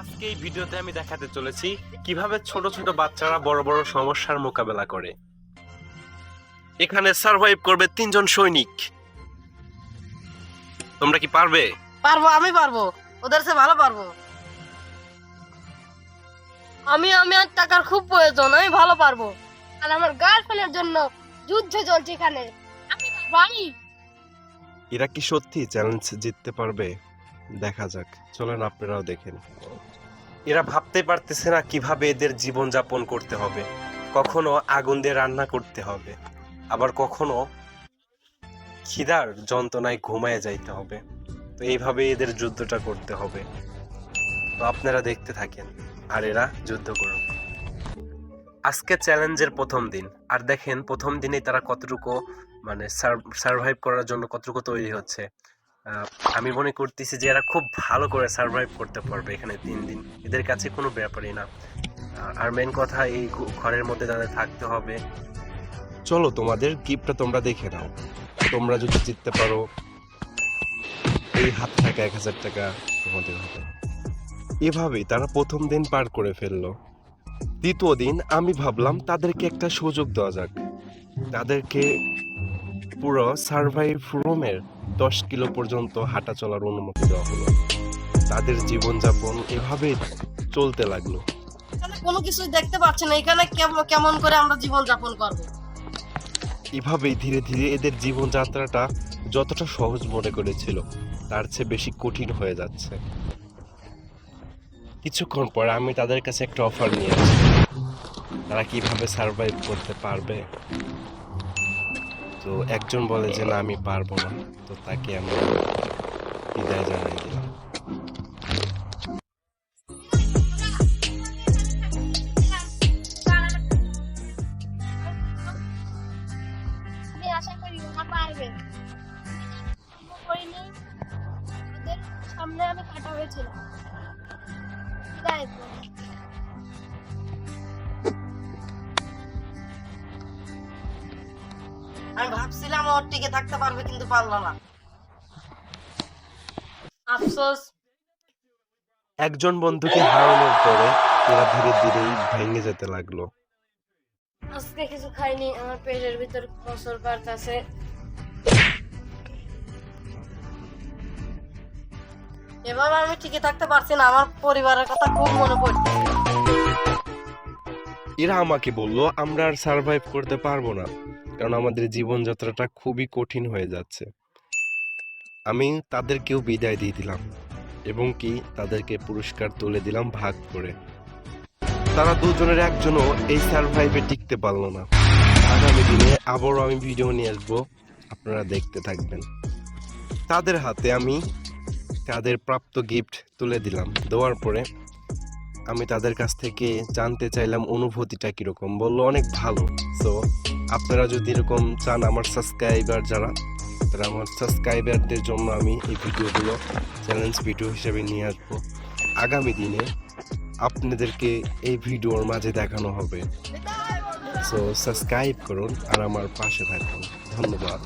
আজকে এই ভিডিওতে আমি দেখাতে চলেছি কীভাবে ছোট ছোট বাচ্চারা বড় বড় সমস্যার মোকাবেলা করে। এখানে সার্ভাইভ করবে তিনজন সৈনিক। তোমরা কি পারবে? পারব আমি পারব। ওদের সে ভালো পারব। আমি আমি আর টাকার খুব প্রয়োজন আমি ভালো পারব। আর আমার গার্লফ্রেন্ডের জন্য যুদ্ধ চলছে এখানে। আমি পারি এরা কি সত্যি চ্যালেঞ্জ জিততে পারবে? দেখা যাক। চলেন আপনারাও দেখেন। এরা ভাবতে পারতেছে না কীভাবে এদের জীবন যাপন করতে হবে। কখনো আগুন দিয়ে রান্না করতে হবে। আবার কখনো খিদার যন্ত্রণায় ঘুমায় যাইতে হবে। তো এইভাবে এদের যুদ্ধটা করতে হবে। তো আপনারা দেখতে থাকেন। আর এরা যুদ্ধ করুন আজকে চ্যালেঞ্জের প্রথম দিন। আর দেখেন, প্রথম দিনেই তারা কতটুকু মানে সার্ভাইভ করার জন্য কতটুকু তৈরি হচ্ছে। আমি মনে করতেছি যে এরা খুব ভালো করে সার্ভাইভ করতে পারবে এখানে তিন দিন। এদের কাছে কোনো ব্যাপারই না। আর মেন কথা এই ঘরের মধ্যে তাদের থাকতে হবে। চলো তোমাদের গিফটটা তোমরা দেখে নাও। তোমরা যদি জিততে পারো, এই হাত টাকা এক হাজার টাকা তোমাদের হবে এভাবেই তারা প্রথম দিন পার করে ফেলল। দ্বিতীয় দিন আমি ভাবলাম তাদেরকে একটা সুযোগ দেওয়া যাক। তাদেরকে পুরো সার্ভাইভ রুমের দশ কিলো পর্যন্ত হাঁটা চলার অনুমতি দেওয়া হলো। তাদের জীবনযাপন এভাবে চলতে লাগল। কোনো কিছু দেখতে পাচ্ছি না। এখানে কেম- কেমন করে আমরা জীবন যাপন করব? এভাবেই ধীরে ধীরে এদের জীবনযাত্রাটা যতটা সহজ মনে করেছিল তার চেয়ে বেশি কঠিন হয়ে যাচ্ছে। কিছুক্ষণ পর আমি তাদের কাছে একটা অফার নিয়ে আসি। তারা কীভাবে সার্ভাইভ করতে পারবে? তো একজন বলে যে, না, আমি পারব না। তো তাকে আমি বিদায় জানাই দিলাম। আশা করি সামনে আমি কাটা হয়েছিল বিদায়। আমি ভাবছিলাম ওর টিকে থাকতে পারবে কিন্তু পারল না। আফসোস। একজন বন্ধুকে হারানোর পরে এরা ধীরে ধীরেই ভেঙে যেতে লাগল। আজকে কিছু খাইনি আমার পেটের ভিতর বছর কাটতেছে এবার আমি টিকে থাকতে পারছি না আমার পরিবারের কথা খুব মনে পড়ছে। এরা আমাকে বলল, আমরা আর সার্ভাইভ করতে পারব না, কারণ আমাদের জীবনযাত্রাটা খুবই কঠিন হয়ে যাচ্ছে। আমি তাদেরকেও বিদায় দিয়ে দিলাম এবং কি তাদেরকে পুরস্কার তুলে দিলাম ভাগ করে। তারা দুজনের একজনও এই সার্ভাইভে টিকতে পারল না। আগামী দিনে আবারও আমি ভিডিও নিয়ে আসব, আপনারা দেখতে থাকবেন। তাদের হাতে আমি তাদের প্রাপ্ত গিফট তুলে দিলাম। দেওয়ার পরে আমি তাদের কাছ থেকে জানতে চাইলাম অনুভূতিটা কীরকম। বলল, অনেক ভালো। সো আপনারা যদি এরকম চান আমার সাবস্ক্রাইবার যারা, তারা আমার সাবস্ক্রাইবারদের জন্য আমি এই ভিডিওগুলো চ্যালেঞ্জ ভিডিও হিসেবে নিয়ে আসব। আগামী দিনে আপনাদেরকে এই ভিডিওর মাঝে দেখানো হবে। সো সাবস্ক্রাইব করুন আর আমার পাশে থাকুন। ধন্যবাদ।